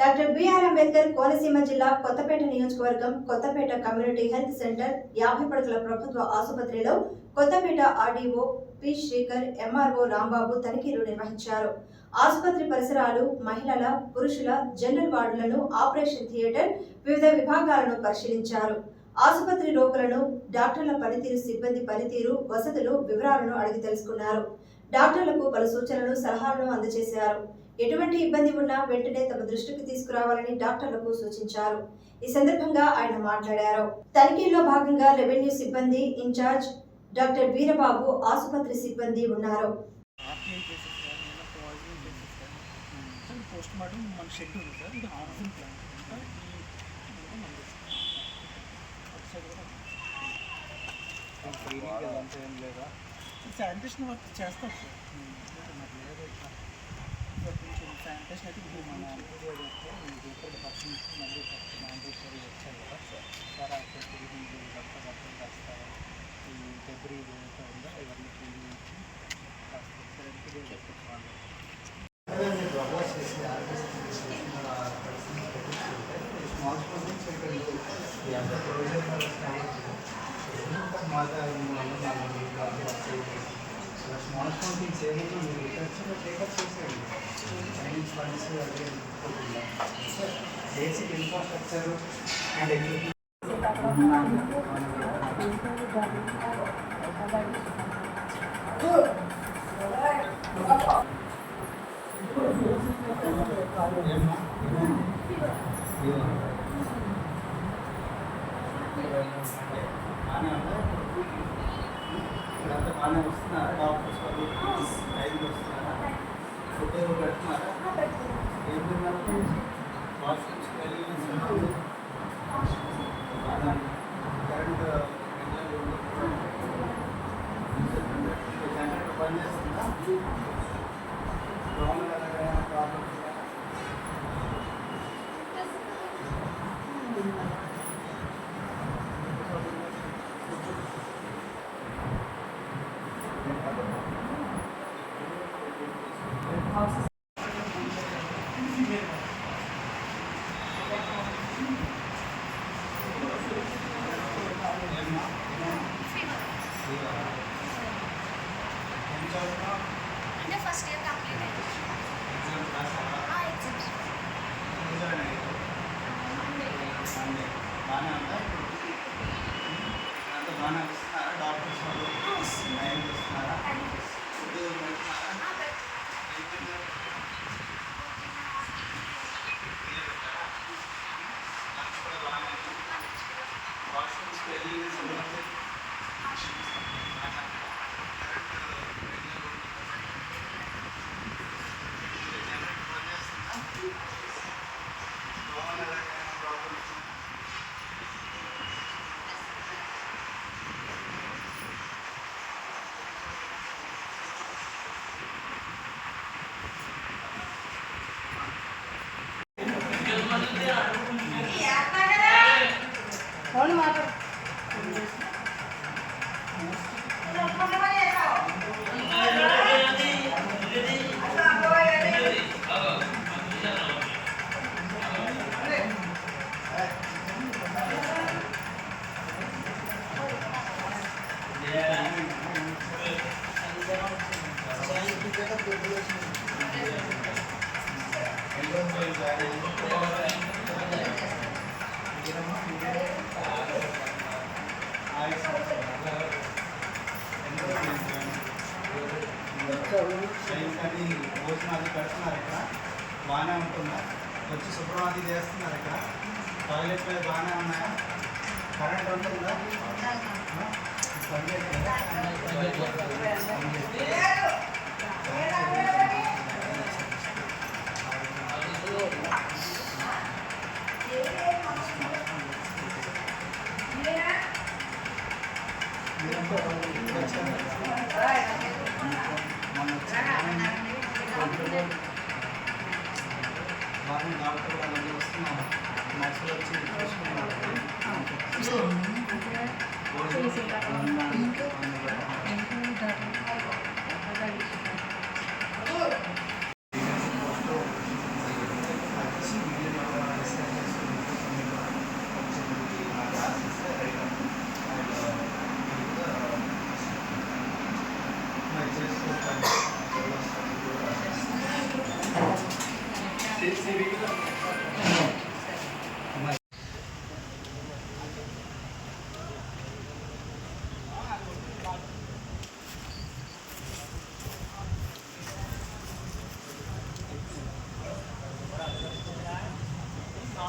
Doctor BR Ambedkar Konaseema జిల్లా కొత్తపేట నియోజకవర్గం Kothapeta community health centre యాభై పడకల ప్రభుత్వ ఆసుపత్రిలో Kothapeta RDO P Srikar MRO Rambabu తనిఖీలు నిర్వహించారు. ఆసుపత్రి పరిసరాలు మహిళల పురుషుల జనరల్ వార్డులను ఆపరేషన్ థియేటర్ వివిధ విభాగాలను పరిశీలించారు. ఆసుపత్రి రోగులను డాక్టర్ల పనితీరు సిబ్బంది పనితీరు వసతులు వివరాలను అడిగి తెలుసుకున్నారు. డాక్టర్లకు పలు సూచనలు సలహాలను అందజేశారు. ఎటువంటి ఇబ్బంది ఉన్నా వెంటనే తమ దృష్టికి తీసుకురావాలని డాక్టర్లకు సూచించారు. ఈ సందర్భంగా ఆయన మాట్లాడారు. తనిఖీల్లో భాగంగా రెవెన్యూ సిబ్బంది ఇన్ఛార్జ్ డాక్టర్ వీరబాబు ఆసుపత్రి సిబ్బంది ఉన్నారు. పోస్ట్ మార్టం మన షెడ్ ఉంది సార్. ఇది ఆక్సిజన్ ప్లాంట్. క్లీనింగ్ ఏం లేదా? శానిటేషన్ వర్క్ చేస్తాం సార్ ఇంకా మరి లేదు ఇట్లా. ఇంకా కొంచెం శానిటేషన్ అయితే ఇప్పుడు మన మన ఇంటీరియర్ వస్తే మీకు ఇక్కడ పర్సన్ మళ్ళీ మ్యాండేటరీ వచ్చాయి కదా సార్ అక్కడ క్లీనింగ్ రక్త రక్తం రాస్తారు ఈ డెబ్రీ ఏదైతే ఉందో ఇవన్నీ క్లీనింగ్ చెప్పాలి స్మాల్ స్మాల్ థింగ్స్ ఏదైతే మీరు రిసర్చ్లో టేకప్ చేసేయండి. సైన్స్ ఫండ్స్ అదే బేసిక్ ఇన్ఫ్రాస్ట్రక్చర్ అండ్ ఎక్విప్మెంట్ బాగానే ఉందా ఇప్పుడంతా బాగానే వస్తున్నారా. డాక్టర్స్ వాళ్ళు టైంకి వస్తున్నారా ఫుడ్ ఏదో పెడుతున్నారా? ఏం తిన్నారు? వాష్రూమ్స్కి వెళ్ళి అంటే ఫస్ట్ ఇయర్ కంప్లీట్ అయింది బాగానే వస్తున్నారా డాక్టర్స్ వాళ్ళు టైంకి వస్తున్నారా ఫుడ్ పెడుతున్నారా ఏం తిన్నారు? ఇదే పెట్టారా? లంచ్ కూడా బాగానే ఉందా? వాష్రూమ్స్కి వెళ్ళి సంబంధించి జనరేటర్ పని చేస్తుందా దోమలు ఎలాగైనా ప్రాబ్లమ్స్ కానీ భోజనాలు పెడుతున్నారు ఇక్కడ బాగానే ఉంటుందా వచ్చి శుభ్రవాది చేస్తున్నారు ఇక్కడ టాయిలెట్ మీద బాగానే ఉన్నాయా కరెంట్ ఉంటుందా ఆ? పని బాగా డాక్టర్ వాళ్ళు వస్తున్నారు నర్సులు వచ్చి చూసుకున్నారు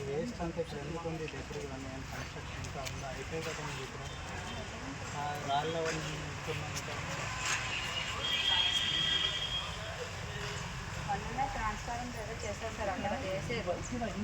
వేస్ట్ అంతా ఇప్పుడు ఎందుకు ఉంది దగ్గర కానీ కన్స్ట్రక్షన్ ఇంకా ఉందా అయిపోయి కదా ఇప్పుడు ఆ రాళ్ళ వాళ్ళు మొన్ననే ట్రాన్స్ఫారం ఏదో చేశారు సార్. అక్కడ చేసేది మళ్ళీ ఇస్తున్నారు